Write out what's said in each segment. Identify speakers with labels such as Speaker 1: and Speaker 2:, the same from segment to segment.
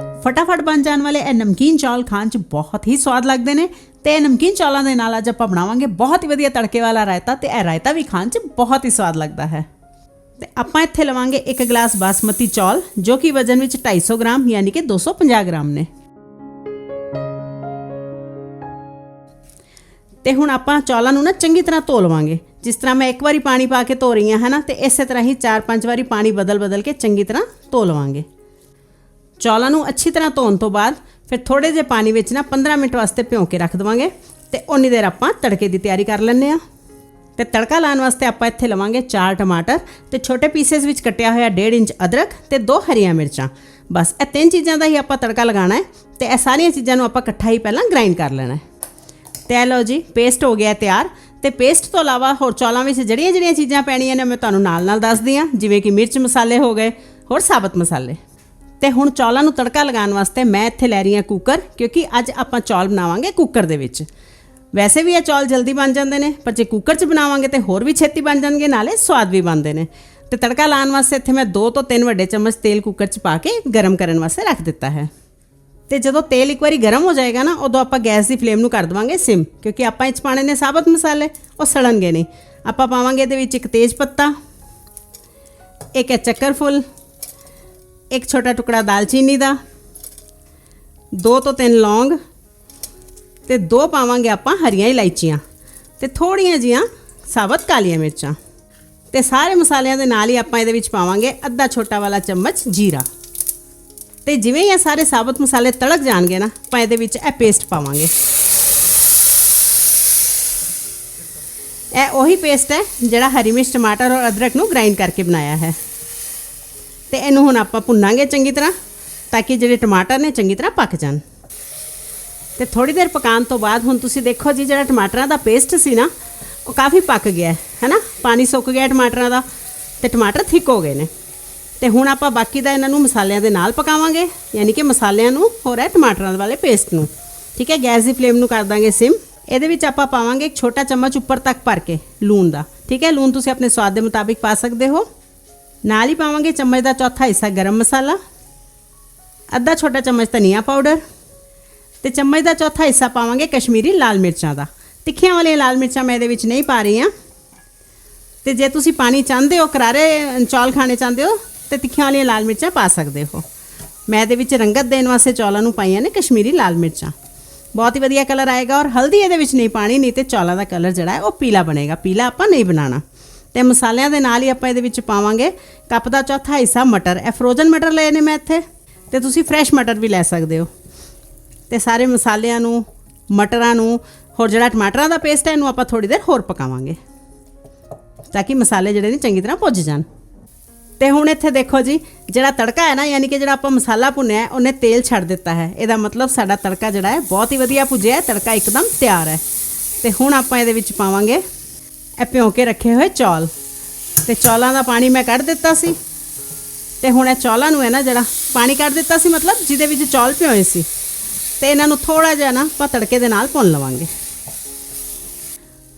Speaker 1: ਫਟਾਫਟ ਬਣ ਜਾਣ ਵਾਲੇ ਇਹ ਨਮਕੀਨ ਚੌਲ ਖਾਣ 'ਚ ਬਹੁਤ ਹੀ ਸਵਾਦ ਲੱਗਦੇ ਨੇ ਤੇ ਇਹ ਨਮਕੀਨ ਚੌਲਾਂ ਦੇ ਨਾਲ ਅੱਜ ਆਪਾਂ ਬਣਾਵਾਂਗੇ ਬਹੁਤ ਹੀ ਵਧੀਆ ਤੜਕੇ ਵਾਲਾ ਰਾਇਤਾ ਤੇ ਇਹ ਰਾਇਤਾ ਵੀ ਖਾਣ 'ਚ ਬਹੁਤ ਹੀ ਸਵਾਦ ਲੱਗਦਾ ਹੈ। ਤੇ ਆਪਾਂ ਇੱਥੇ ਲਵਾਂਗੇ ਇੱਕ ਗਲਾਸ ਬਾਸਮਤੀ ਚੌਲ, ਜੋ ਕਿ ਵਜ਼ਨ ਵਿੱਚ 250 ਗ੍ਰਾਮ ਯਾਨੀ ਕਿ 250 ਗ੍ਰਾਮ ਨੇ। ਤੇ ਹੁਣ ਆਪਾਂ ਚੌਲਾਂ ਨੂੰ ਨਾ ਚੰਗੀ ਤਰ੍ਹਾਂ ਧੋ ਲਵਾਂਗੇ। ਜਿਸ ਤਰ੍ਹਾਂ ਮੈਂ ਇੱਕ ਵਾਰੀ ਪਾਣੀ ਪਾ ਕੇ ਧੋ ਰਹੀ ਹਾਂ, ਹੈ ਨਾ? ਤੇ ਇਸੇ ਤਰ੍ਹਾਂ ਹੀ 4-5 ਵਾਰੀ ਪਾਣੀ ਬਦਲ-ਬਦਲ ਕੇ ਚੰਗੀ ਤਰ੍ਹਾਂ ਧੋ ਲਵਾਂਗੇ। ਚੌਲਾਂ ਨੂੰ ਅੱਛੀ ਤਰ੍ਹਾਂ ਧੋਣ ਤੋਂ ਬਾਅਦ ਫਿਰ ਥੋੜੇ ਜਿਹੇ ਪਾਣੀ ਵਿੱਚ ਨਾ 15 ਮਿੰਟ ਵਾਸਤੇ ਭਿਉਂ ਕੇ ਰੱਖ ਦਵਾਂਗੇ ਤੇ ਉਨੀ ਦੇਰ ਆਪਾਂ ਤੜਕੇ ਦੀ ਤਿਆਰੀ ਕਰ ਲੈਂਦੇ ਆ ਤੇ ਤੜਕਾ ਲਾਉਣ ਵਾਸਤੇ ਆਪਾਂ ਇੱਥੇ ਲਵਾਂਗੇ 4 ਟਮਾਟਰ ਤੇ ਛੋਟੇ ਪੀਸਸ ਵਿੱਚ ਕੱਟਿਆ ਹੋਇਆ 1.5 ਇੰਚ ਅਦਰਕ ਤੇ ਦੋ ਹਰੀਆਂ ਮਿਰਚਾਂ। ਬਸ ਇਹ ਤਿੰਨ ਚੀਜ਼ਾਂ ਦਾ ਹੀ ਆਪਾਂ ਤੜਕਾ ਲਗਾਉਣਾ ਹੈ ਤੇ ਇਹ ਸਾਰੀਆਂ ਚੀਜ਼ਾਂ ਨੂੰ ਆਪਾਂ ਇਕੱਠਾ ਹੀ ਪਹਿਲਾਂ ਗ੍ਰਾਈਂਡ ਕਰ ਲੈਣਾ ਹੈ। ਤੇ ਲਓ ਜੀ ਪੇਸਟ ਹੋ ਗਿਆ ਤਿਆਰ ਤੇ ਪੇਸਟ ਤੋਂ ਇਲਾਵਾ ਹੋਰ ਚੌਲਾਂ ਵਿੱਚ ਜਿਹੜੀਆਂ ਜਿਹੜੀਆਂ ਚੀਜ਼ਾਂ ਪੈਣੀਆਂ ਨੇ ਮੈਂ ਤੁਹਾਨੂੰ ਨਾਲ-ਨਾਲ ਦੱਸਦੀ ਹਾਂ, ਜਿਵੇਂ ਕਿ ਮਿਰਚ ਮਸਾਲੇ ਹੋ ਗਏ, ਹੋਰ ਸਾਬਤ ਮਸਾਲੇ। ਤੇ ਹੁਣ ਚੌਲਾਂ ਨੂੰ ਤੜਕਾ ਲਗਾਉਣ ਵਾਸਤੇ ਮੈਂ ਇੱਥੇ ਲੈ ਰਹੀ ਹਾਂ ਕੁੱਕਰ ਕਿਉਂਕਿ ਅੱਜ ਆਪਾਂ ਚੌਲ ਬਣਾਵਾਂਗੇ ਕੁੱਕਰ ਦੇ ਵਿੱਚ। ਵੈਸੇ ਵੀ ਇਹ ਚੌਲ ਜਲਦੀ ਬਣ ਜਾਂਦੇ ਨੇ, ਪਰ ਜੇ ਕੁੱਕਰ 'ਚ ਬਣਾਵਾਂਗੇ ਤੇ ਹੋਰ ਵੀ ਛੇਤੀ ਬਣ ਜਾਣਗੇ, ਨਾਲੇ ਸਵਾਦ ਵੀ ਬਣਦੇ ਨੇ। ਤੇ ਤੜਕਾ ਲਾਉਣ ਵਾਸਤੇ ਇੱਥੇ ਮੈਂ 2 ਤੋਂ 3 ਵੱਡੇ ਚਮਚ ਤੇਲ ਕੁੱਕਰ 'ਚ ਪਾ ਕੇ ਗਰਮ ਕਰਨ ਵਾਸਤੇ ਰੱਖ ਦਿੱਤਾ ਹੈ। ਤੇ ਜਦੋਂ ਤੇਲ ਇੱਕ ਵਾਰੀ ਗਰਮ ਹੋ ਜਾਏਗਾ ਨਾ, ਉਦੋਂ ਆਪਾਂ ਗੈਸ ਦੀ ਫਲੇਮ ਨੂੰ ਕਰ ਦਵਾਂਗੇ ਸਿਮ, ਕਿਉਂਕਿ ਆਪਾਂ ਇਹ 'ਚ ਪਾਣੇ ਨੇ ਸਾਬਤ ਮਸਾਲੇ, ਉਹ ਸੜਨਗੇ ਨਹੀਂ। ਆਪਾਂ ਪਾਵਾਂਗੇ ਇਹਦੇ ਵਿੱਚ ਇੱਕ ਤੇਜ ਪੱਤਾ, ਇੱਕ ਹੈ ਚੱਕਰ ਫੁੱਲ ਇੱਕ ਛੋਟਾ ਟੁਕੜਾ ਦਾਲਚੀਨੀ ਦਾ, ਦੋ ਤੋਂ ਤਿੰਨ ਲੌਂਗ ਤੇ ਦੋ ਪਾਵਾਂਗੇ ਆਪਾਂ ਹਰੀਆਂ ਇਲਾਇਚੀਆਂ ਤੇ ਥੋੜੀਆਂ ਜੀਆਂ ਸਾਬਤ ਕਾਲੀਆਂ ਮਿਰਚਾਂ ਤੇ ਸਾਰੇ ਮਸਾਲਿਆਂ ਦੇ ਨਾਲ ਹੀ ਆਪਾਂ ਇਹਦੇ ਵਿੱਚ ਪਾਵਾਂਗੇ ਅੱਧਾ ਛੋਟਾ ਵਾਲਾ ਚਮਚ ਜੀਰਾ। ਤੇ ਜਿਵੇਂ ਹੀ ਇਹ ਸਾਰੇ ਸਾਬਤ ਮਸਾਲੇ ਤੜਕ ਜਾਣਗੇ ਨਾ, ਆਪਾਂ ਇਹਦੇ ਵਿੱਚ ਇਹ ਪੇਸਟ ਪਾਵਾਂਗੇ। ਇਹ ਉਹੀ ਪੇਸਟ ਹੈ ਜਿਹੜਾ ਹਰੀ ਮਿਰਚ, ਟਮਾਟਰ ਔਰ ਅਦਰਕ ਨੂੰ ਗ੍ਰਾਈਂਡ ਕਰਕੇ ਬਣਾਇਆ ਹੈ। ਤੇ ਇਹਨੂੰ ਹੁਣ ਆਪਾਂ ਭੁੰਨਾਂਗੇ ਚੰਗੀ ਤਰ੍ਹਾਂ, ਤਾਂ ਕਿ ਜਿਹੜੇ ਟਮਾਟਰ ਨੇ ਚੰਗੀ ਤਰ੍ਹਾਂ ਪੱਕ ਜਾਣ। ਤੇ ਥੋੜੀ ਦੇਰ ਪਕਾਉਣ ਤੋਂ ਬਾਅਦ ਹੁਣ ਤੁਸੀਂ ਦੇਖੋ ਜੀ, ਜਿਹੜਾ ਟਮਾਟਰਾਂ ਦਾ ਪੇਸਟ ਸੀ ਨਾ, ਉਹ ਕਾਫੀ ਪੱਕ ਗਿਆ ਹੈ, ਹੈਨਾ? ਪਾਣੀ ਸੁੱਕ ਗਿਆ ਟਮਾਟਰਾਂ ਦਾ, ਤੇ ਟਮਾਟਰ ਥਿਕ ਹੋ ਗਏ ਨੇ। ਤੇ ਹੁਣ ਆਪਾਂ ਬਾਕੀ ਦਾ ਇਹਨਾਂ ਨੂੰ ਮਸਾਲਿਆਂ ਦੇ ਨਾਲ ਪਕਾਵਾਂਗੇ, ਯਾਨੀ ਕਿ ਮਸਾਲਿਆਂ ਨੂੰ ਹੋ ਰਿਹਾ ਟਮਾਟਰਾਂ ਵਾਲੇ ਪੇਸਟ ਨੂੰ। ਠੀਕ ਹੈ, ਗੈਸ ਦੀ ਫਲੇਮ ਨੂੰ ਕਰ ਦਾਂਗੇ ਸਿਮ। ਇਹਦੇ ਵਿੱਚ ਆਪਾਂ ਪਾਵਾਂਗੇ ਇੱਕ ਛੋਟਾ ਚਮਚ ਉੱਪਰ ਤੱਕ ਭਰ ਕੇ ਲੂਣ ਦਾ। ਠੀਕ ਹੈ, ਲੂਣ ਤੁਸੀਂ ਆਪਣੇ ਸਵਾਦ ਦੇ ਮੁਤਾਬਿਕ ਪਾ ਸਕਦੇ ਹੋ। ਨਾਲ ਹੀ ਪਾਵਾਂਗੇ ਚਮਚ ਦਾ ਚੌਥਾ ਹਿੱਸਾ ਗਰਮ ਮਸਾਲਾ, ਅੱਧਾ ਛੋਟਾ ਚਮਚ ਧਨੀਆ ਪਾਊਡਰ ਤੇ ਚਮਚ ਦਾ ਚੌਥਾ ਹਿੱਸਾ ਪਾਵਾਂਗੇ ਕਸ਼ਮੀਰੀ ਲਾਲ ਮਿਰਚਾਂ ਦਾ। ਤਿੱਖੀਆਂ ਵਾਲੀਆਂ ਲਾਲ ਮਿਰਚਾਂ ਮੈਂ ਇਹਦੇ ਵਿੱਚ ਨਹੀਂ ਪਾ ਰਹੀ ਹਾਂ। ਤੇ ਜੇ ਤੁਸੀਂ ਪਾਣੀ ਚਾਹੁੰਦੇ ਹੋ, ਕਰਾਰੇ ਚੌਲ ਖਾਣੇ ਚਾਹੁੰਦੇ ਹੋ, ਤੇ ਤਿੱਖੀਆਂ ਵਾਲੀਆਂ ਲਾਲ ਮਿਰਚਾਂ ਪਾ ਸਕਦੇ ਹੋ। ਮੈਂ ਇਹਦੇ ਵਿੱਚ ਰੰਗਤ ਦੇਣ ਵਾਸਤੇ ਚੌਲਾਂ ਨੂੰ ਪਾਈਆਂ ਨੇ ਕਸ਼ਮੀਰੀ ਲਾਲ ਮਿਰਚਾਂ। ਬਹੁਤ ਹੀ ਵਧੀਆ ਕਲਰ ਆਏਗਾ ਔਰ ਹਲਦੀ ਇਹਦੇ ਵਿੱਚ ਨਹੀਂ ਪਾਣੀ, ਨਹੀਂ ਤੇ ਚੌਲਾਂ ਦਾ ਕਲਰ ਜਿਹੜਾ ਹੈ ਉਹ ਪੀਲਾ ਬਣੇਗਾ। ਪੀਲਾ ਆਪਾਂ ਨਹੀਂ ਬਣਾਉਣਾ। ਤੇ ਮਸਾਲਿਆਂ ਦੇ ਨਾਲ ਹੀ ਆਪਾਂ ਇਹਦੇ ਵਿੱਚ ਪਾਵਾਂਗੇ ਕੱਪ ਦਾ ਚੌਥਾ ਹਿੱਸਾ ਮਟਰ। ਇਹ ਫਰੋਜ਼ਨ ਮਟਰ ਲਏ ਨੇ ਮੈਂ ਇੱਥੇ ਤੇ ਤੁਸੀਂ ਫਰੈਸ਼ ਮਟਰ ਵੀ ਲੈ ਸਕਦੇ ਹੋ। ਤੇ ਸਾਰੇ ਮਸਾਲਿਆਂ ਨੂੰ, ਮਟਰਾਂ ਨੂੰ, ਹੋਰ ਜਿਹੜਾ ਟਮਾਟਰਾਂ ਦਾ ਪੇਸਟ ਹੈ ਇਹਨੂੰ ਆਪਾਂ ਥੋੜੀ ਦੇਰ ਹੋਰ ਪਕਾਵਾਂਗੇ ਤਾਂ ਕਿ ਮਸਾਲੇ ਜਿਹੜੇ ਨੇ ਚੰਗੀ ਤਰ੍ਹਾਂ ਭੁੱਜ ਜਾਣ। ਤੇ ਹੁਣ ਇੱਥੇ ਦੇਖੋ ਜੀ, ਜਿਹੜਾ ਤੜਕਾ ਹੈ ਨਾ, ਯਾਨੀ ਕਿ ਜਿਹੜਾ ਆਪਾਂ ਮਸਾਲਾ ਭੁੰਨਿਆ ਹੈ, ਉਹਨੇ ਤੇਲ ਛੱਡ ਦਿੱਤਾ ਹੈ। ਇਹਦਾ ਮਤਲਬ ਸਾਡਾ ਤੜਕਾ ਜਿਹੜਾ ਹੈ ਬਹੁਤ ਹੀ ਵਧੀਆ ਭੁੱਜਿਆ ਹੈ, ਤੜਕਾ ਇੱਕਦਮ ਤਿਆਰ ਹੈ। ਤੇ ਹੁਣ ਆਪਾਂ ਇਹਦੇ ਵਿੱਚ ਪਾਵਾਂਗੇ ਇਹ ਭਿਉਂ ਕੇ ਰੱਖੇ ਹੋਏ ਚੌਲ। ਤੇ ਚੌਲਾਂ ਦਾ ਪਾਣੀ ਮੈਂ ਕੱਢ ਦਿੱਤਾ ਸੀ। ਤੇ ਹੁਣ ਇਹ ਚੌਲਾਂ ਨੂੰ ਹੈ ਨਾ ਜਿਹੜਾ ਪਾਣੀ ਕੱਢ ਦਿੱਤਾ ਸੀ, ਮਤਲਬ ਜਿਹਦੇ ਵਿੱਚ ਚੌਲ ਭਿਓਏ ਸੀ। ਤੇ ਇਹਨਾਂ ਨੂੰ ਥੋੜਾ ਜਿਹਾ ਨਾ ਆਪਾਂ ਤੜਕੇ ਦੇ ਨਾਲ ਭੁੰਨ ਲਵਾਂਗੇ।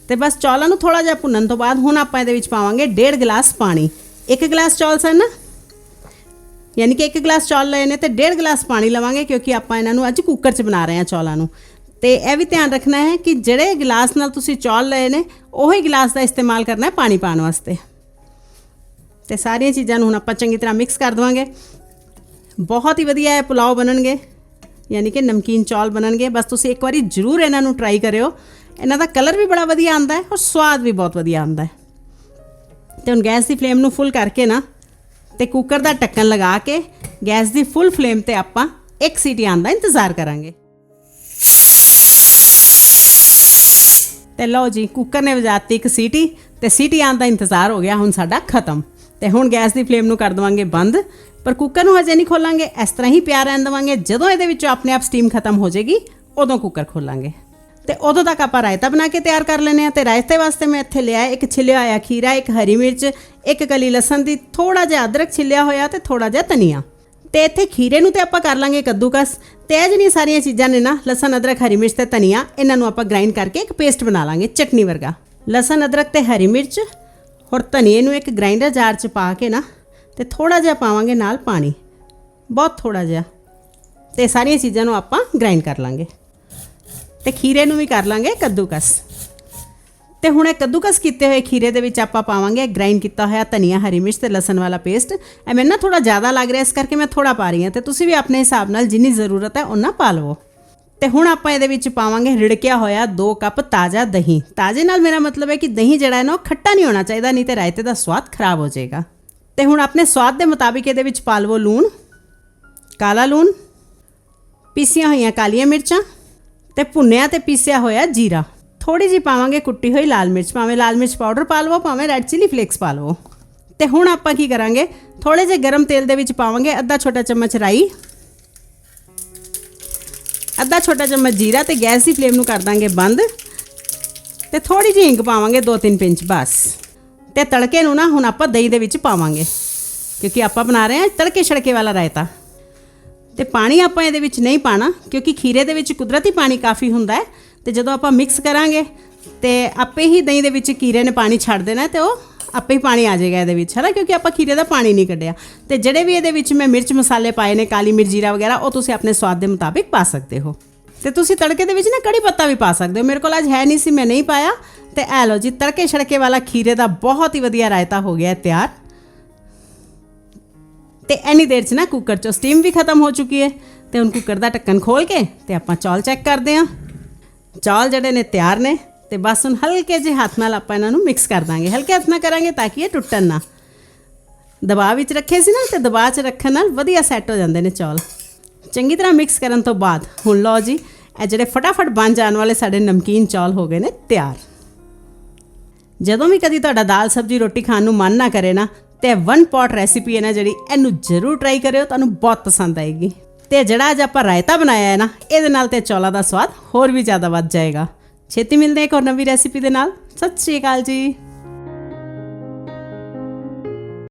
Speaker 1: ਤੇ ਬਸ ਚੌਲਾਂ ਨੂੰ ਥੋੜਾ ਜਿਹਾ ਭੁੰਨਣ ਤੋਂ ਬਾਅਦ ਹੁਣ ਆਪਾਂ ਇਹਦੇ ਵਿੱਚ ਪਾਵਾਂਗੇ 1.5 ਗਲਾਸ ਪਾਣੀ। ਇੱਕ ਗਲਾਸ ਚੌਲ ਸਨ ਨਾ? ਯਾਨੀ ਕਿ ਇੱਕ ਗਲਾਸ ਚੌਲ ਲਏ ਨੇ ਤੇ 1.5 ਗਲਾਸ ਪਾਣੀ ਲਵਾਂਗੇ ਕਿਉਂਕਿ ਆਪਾਂ ਇਹਨਾਂ ਨੂੰ ਅੱਜ ਕੁੱਕਰ 'ਚ ਬਣਾ ਰਹੇ ਹਾਂ ਚੌਲਾਂ ਨੂੰ। ਤੇ ਇਹ ਵੀ ਧਿਆਨ ਰੱਖਣਾ ਹੈ ਕਿ ਜਿਹੜੇ ਗਲਾਸ ਨਾਲ ਤੁਸੀਂ ਚੌਲ ਲਏ ਨੇ, ਉਹੀ ਗਲਾਸ ਦਾ ਇਸਤੇਮਾਲ ਕਰਨਾ ਹੈ ਪਾਣੀ ਪਾਣ ਵਾਸਤੇ। ਤੇ ਸਾਰੀਆਂ ਚੀਜ਼ਾਂ ਨੂੰ ਹੁਣ ਆਪਾਂ ਚੰਗੀ ਤਰ੍ਹਾਂ ਮਿਕਸ ਕਰ ਦਵਾਂਗੇ। ਬਹੁਤ ਹੀ ਵਧੀਆ ਇਹ ਪੁਲਾਓ ਬਣਨਗੇ, ਯਾਨੀ ਕਿ ਨਮਕੀਨ ਚੌਲ ਬਣਨਗੇ। ਬਸ ਤੁਸੀਂ ਇੱਕ ਵਾਰੀ ਜ਼ਰੂਰ ਇਹਨਾਂ ਨੂੰ ਟਰਾਈ ਕਰਿਓ। ਇਹਨਾਂ ਦਾ ਕਲਰ ਵੀ ਬੜਾ ਵਧੀਆ ਆਉਂਦਾ ਹੈ ਔਰ ਸਵਾਦ ਵੀ ਬਹੁਤ ਵਧੀਆ ਆਉਂਦਾ ਹੈ। ਤੇ ਹੁਣ ਗੈਸ ਦੀ ਫਲੇਮ ਨੂੰ ਫੁੱਲ ਕਰਕੇ ਨਾ, ਤੇ ਕੁੱਕਰ ਦਾ ਢੱਕਣ ਲਗਾ ਕੇ ਗੈਸ ਦੀ ਫੁੱਲ ਫਲੇਮ ਤੇ ਆਪਾਂ ਇੱਕ ਸੀਟੀ ਆਉਣ ਦਾ ਇੰਤਜ਼ਾਰ ਕਰਾਂਗੇ। ਤੇ ਲਓ ਜੀ ਕੁੱਕਰ ਨੇ ਵਜਾਤੀ ਇੱਕ ਸੀਟੀ ਤੇ ਸੀਟੀ ਆਉਣ ਦਾ ਇੰਤਜ਼ਾਰ ਹੋ ਗਿਆ, ਹੁਣ ਸਾਡਾ ਖਤਮ। ਤੇ ਹੁਣ ਗੈਸ ਦੀ ਫਲੇਮ ਨੂੰ ਕਰ ਦਵਾਂਗੇ ਬੰਦ, ਪਰ ਕੁੱਕਰ ਨੂੰ ਹਜੇ ਨਹੀਂ ਖੋਲਾਂਗੇ। ਇਸ ਤਰ੍ਹਾਂ ਹੀ ਪਿਆ ਰਹਿਣ ਦਵਾਂਗੇ। ਜਦੋਂ ਇਹਦੇ ਵਿੱਚੋਂ ਆਪਣੇ ਆਪ ਸਟੀਮ ਖਤਮ ਹੋ ਜਾਏਗੀ, ਉਦੋਂ ਕੁੱਕਰ ਖੋਲਾਂਗੇ। ਤੇ ਉਦੋਂ ਤੱਕ ਆਪਾਂ ਰਾਇਤਾ ਬਣਾ ਕੇ ਤਿਆਰ ਕਰ ਲੈਨੇ ਆ ਤੇ ਰਾਇਤੇ ਵਾਸਤੇ ਮੈਂ ਇੱਥੇ ਲਿਆ ਇੱਕ ਛਿਲਿਆ ਹੋਇਆ ਖੀਰਾ, ਇੱਕ ਹਰੀ ਮਿਰਚ, ਇੱਕ ਕਲੀ ਲਸਣ ਦੀ ਥੋੜਾ ਜਿਹਾ ਅਦਰਕ ਛਿਲਿਆ ਹੋਇਆ ਤੇ ਥੋੜਾ ਜਿਹਾ ਧਨੀਆ। ਤੇ ਇੱਥੇ ਖੀਰੇ ਨੂੰ ਤੇ ਆਪਾਂ ਕਰ ਲਾਂਗੇ ਕੱਦੂਕਸ। ਤੇ ਇਹ ਜਿਹੜੀਆਂ ਸਾਰੀਆਂ ਚੀਜ਼ਾਂ ਨੇ ਨਾ, ਲਸਣ, ਅਦਰਕ, ਹਰੀ ਮਿਰਚ ਤੇ ਧਨੀਆ, ਇਹਨਾਂ ਨੂੰ ਆਪਾਂ ਗ੍ਰਾਈਂਡ ਕਰਕੇ ਇੱਕ ਪੇਸਟ ਬਣਾ ਲਾਂਗੇ ਚਟਨੀ ਵਰਗਾ। ਲਸਣ, ਅਦਰਕ ਤੇ ਹਰੀ ਮਿਰਚ, ਹੋਰ ਧਨੀਏ ਨੂੰ ਇੱਕ ਗ੍ਰਾਈਂਡਰ ਜਾਰ 'ਚ ਪਾ ਕੇ ਨਾ, ਤੇ ਥੋੜਾ ਜਿਹਾ ਪਾਵਾਂਗੇ ਨਾਲ ਪਾਣੀ। ਬਹੁਤ ਥੋੜਾ ਜਿਹਾ। ਤੇ ਸਾਰੀਆਂ ਚੀਜ਼ਾਂ ਨੂੰ ਆਪਾਂ ਗ੍ਰਾਈਂਡ ਕਰ ਲਾਂਗੇ। ਤੇ ਖੀਰੇ ਨੂੰ ਵੀ ਕਰ ਲਾਂਗੇ ਕੱਦੂਕਸ। ਤੇ ਹੁਣ ਇਹ ਕੱਦੂਕਸ ਕੀਤੇ ਹੋਏ ਖੀਰੇ ਦੇ ਵਿੱਚ ਆਪਾਂ ਪਾਵਾਂਗੇ ਗ੍ਰਾਈਂਡ ਕੀਤਾ ਹੋਇਆ ਧਨੀਆ, ਹਰੀ ਮਿਰਚ ਤੇ ਲਸਣ ਵਾਲਾ ਪੇਸਟ ਇਹ ਮੈਨੂੰ ਨਾ ਥੋੜਾ ਜ਼ਿਆਦਾ ਲੱਗ ਰਿਹਾ, ਇਸ ਕਰਕੇ ਮੈਂ ਥੋੜਾ ਪਾ ਰਹੀ ਹਾਂ ਤੇ ਤੁਸੀਂ ਵੀ ਆਪਣੇ ਹਿਸਾਬ ਨਾਲ ਜਿੰਨੀ ਜ਼ਰੂਰਤ ਹੈ ਉਨਾ ਪਾ ਲਵੋ। ਤੇ ਹੁਣ ਆਪਾਂ ਇਹਦੇ ਵਿੱਚ ਪਾਵਾਂਗੇ ਰਿੜਕਿਆ ਹੋਇਆ 2 ਕੱਪ ਤਾਜ਼ਾ ਦਹੀਂ। ਤਾਜ਼ੇ ਨਾਲ ਮੇਰਾ ਮਤਲਬ ਹੈ ਕਿ ਦਹੀਂ ਜਿਹੜਾ ਹੈ ਨਾ, ਉਹ ਖੱਟਾ ਨਹੀਂ ਹੋਣਾ ਚਾਹੀਦਾ, ਨਹੀਂ ਤੇ ਰਾਇਤੇ ਦਾ ਸਵਾਦ ਖਰਾਬ ਹੋ ਜਾਏਗਾ। ਤੇ ਹੁਣ ਆਪਣੇ ਸਵਾਦ ਦੇ ਮੁਤਾਬਿਕ ਇਹਦੇ ਵਿੱਚ ਪਾ ਲਵੋ ਲੂਣ, ਕਾਲਾ ਲੂਣ, ਪੀਸੀਆਂ ਹੋਈਆਂ ਕਾਲੀਆਂ ਮਿਰਚਾਂ ਤੇ ਭੁੰਨਿਆ ਤੇ ਪੀਸਿਆ ਹੋਇਆ ਜੀਰਾ। ਥੋੜੀ ਜੀ ਪਾਵਾਂਗੇ ਕੁੱਟੀ ਹੋਈ ਲਾਲ ਮਿਰਚ, ਭਾਵੇਂ ਲਾਲ ਮਿਰਚ ਪਾਊਡਰ ਪਾ ਲਵੋ, ਭਾਵੇਂ ਰੈੱਡ ਚਿਲੀ ਫਲੇਕਸ ਪਾ ਲਵੋ। ਤੇ ਹੁਣ ਆਪਾਂ ਕੀ ਕਰਾਂਗੇ? ਥੋੜੇ ਜਿਹੇ ਗਰਮ ਤੇਲ ਦੇ ਵਿੱਚ ਪਾਵਾਂਗੇ ਅੱਧਾ ਛੋਟਾ ਚਮਚ ਰਾਈ, ਅੱਧਾ ਛੋਟਾ ਚਮਚ ਜੀਰਾ ਤੇ ਗੈਸ ਦੀ ਫਲੇਮ ਨੂੰ ਕਰ ਦਾਂਗੇ ਬੰਦ। ਤੇ ਥੋੜੀ ਜਿਹੀ ਹਿੰਗ ਪਾਵਾਂਗੇ 2-3 ਪਿੰਚ ਬਸ। ਤੇ ਤੜਕੇ ਨੂੰ ਨਾ ਹੁਣ ਆਪਾਂ ਦਹੀਂ ਦੇ ਵਿੱਚ ਪਾਵਾਂਗੇ, ਕਿਉਂਕਿ ਆਪਾਂ ਬਣਾ ਰਹੇ ਹਾਂ ਤੜਕੇ ਛੜਕੇ ਵਾਲਾ ਰਾਇਤਾ। ਤੇ ਪਾਣੀ ਆਪਾਂ ਇਹਦੇ ਵਿੱਚ ਨਹੀਂ ਪਾਣਾ, ਕਿਉਂਕਿ ਖੀਰੇ ਦੇ ਵਿੱਚ ਕੁਦਰਤੀ ਪਾਣੀ ਕਾਫੀ ਹੁੰਦਾ ਹੈ ਤੇ ਜਦੋਂ ਆਪਾਂ ਮਿਕਸ ਕਰਾਂਗੇ ਤੇ ਆਪੇ ਹੀ ਦਹੀਂ ਦੇ ਵਿੱਚ ਕੀਰੇ ਨੇ ਪਾਣੀ ਛੱਡ ਦੇਣਾ ਤੇ ਉਹ ਆਪੇ ਹੀ ਪਾਣੀ ਆ ਜਾਏਗਾ ਇਹਦੇ ਵਿੱਚ ਹੈ ਨਾ ਕਿਉਂਕਿ ਆਪਾਂ ਖੀਰੇ ਦਾ ਪਾਣੀ ਨਹੀਂ ਕੱਢਿਆ। ਤੇ ਜਿਹੜੇ ਵੀ ਇਹਦੇ ਵਿੱਚ ਮੈਂ ਮਿਰਚ ਮਸਾਲੇ ਪਾਏ ਨੇ, ਕਾਲੀ ਮਿਰਚ, ਜੀਰਾ ਵਗੈਰਾ, ਉਹ ਤੁਸੀਂ ਆਪਣੇ ਸਵਾਦ ਦੇ ਮੁਤਾਬਿਕ ਪਾ ਸਕਦੇ ਹੋ। ਤੇ ਤੁਸੀਂ ਤੜਕੇ ਦੇ ਵਿੱਚ ਨਾ ਕੜੀ ਪੱਤਾ ਵੀ ਪਾ ਸਕਦੇ ਹੋ। ਮੇਰੇ ਕੋਲ ਅੱਜ ਹੈ ਨਹੀਂ ਸੀ, ਮੈਂ ਨਹੀਂ ਪਾਇਆ। ਤੇ ਐ ਲਓ ਜੀ, ਤੜਕੇ ਛੜਕੇ ਵਾਲਾ ਖੀਰੇ ਦਾ ਬਹੁਤ ਹੀ ਵਧੀਆ ਰਾਇਤਾ ਹੋ ਗਿਆ ਤਿਆਰ। ਤੇ ਐਨੀ ਦੇਰ 'ਚ ਨਾ ਕੁੱਕਰ 'ਚੋਂ ਸਟੀਮ ਵੀ ਖਤਮ ਹੋ ਚੁੱਕੀ ਹੈ। ਤੇ ਹੁਣ ਕੁੱਕਰ ਦਾ ਢੱਕਣ ਖੋਲ ਕੇ ਤੇ ਆਪਾਂ ਚੌਲ ਚੈੱਕ ਕਰਦੇ ਹਾਂ। ਚੌਲ ਜਿਹੜੇ ਨੇ ਤਿਆਰ ਨੇ ਤੇ ਬਸ ਹੁਣ ਹਲਕੇ ਜਿਹੇ ਹੱਥ ਨਾਲ ਆਪਾਂ ਇਹਨਾਂ ਨੂੰ ਮਿਕਸ ਕਰ ਦਾਂਗੇ। ਹਲਕੇ ਹੱਥ ਨਾਲ ਕਰਾਂਗੇ ਤਾਂ ਕਿ ਇਹ ਟੁੱਟਣ ਨਾ। ਦਬਾਅ ਵਿੱਚ ਰੱਖੇ ਸੀ ਨਾ ਤੇ ਦਬਾਅ 'ਚ ਰੱਖਣ ਨਾਲ ਵਧੀਆ ਸੈੱਟ ਹੋ ਜਾਂਦੇ ਨੇ ਚੌਲ। ਚੰਗੀ ਤਰ੍ਹਾਂ ਮਿਕਸ ਕਰਨ ਤੋਂ ਬਾਅਦ ਹੁਣ ਲਓ ਜੀ, ਇਹ ਜਿਹੜੇ ਫਟਾਫਟ ਬਣ ਜਾਣ ਵਾਲੇ ਸਾਡੇ ਨਮਕੀਨ ਚੌਲ ਹੋ ਗਏ ਨੇ ਤਿਆਰ। ਜਦੋਂ ਵੀ ਕਦੀ ਤੁਹਾਡਾ ਦਾਲ ਸਬਜ਼ੀ ਰੋਟੀ ਖਾਣ ਨੂੰ ਮਨ ਨਾ ਕਰੇ ਨਾ, ਤੇ ਵਨ ਪੌਟ ਰੈਸਿਪੀ ਹੈ ਨਾ ਜਿਹੜੀ, ਇਹਨੂੰ ਜ਼ਰੂਰ ਟਰਾਈ ਕਰਿਓ, ਤੁਹਾਨੂੰ ਬਹੁਤ ਪਸੰਦ ਆਏਗੀ। ਤੇ ਜਿਹੜਾ ਅੱਜ ਆਪਾਂ ਰਾਇਤਾ ਬਣਾਇਆ ਹੈ ਨਾ, ਇਹਦੇ ਨਾਲ ਤੇ ਚੌਲਾਂ ਦਾ ਸਵਾਦ ਹੋਰ ਵੀ ਜ਼ਿਆਦਾ ਵੱਧ ਜਾਏਗਾ। ਛੇਤੀ ਮਿਲਦੇ ਇੱਕ ਹੋਰ ਨਵੀਂ ਰੈਸਿਪੀ ਦੇ ਨਾਲ। ਸਤਿ ਸ਼੍ਰੀ ਅਕਾਲ ਜੀ।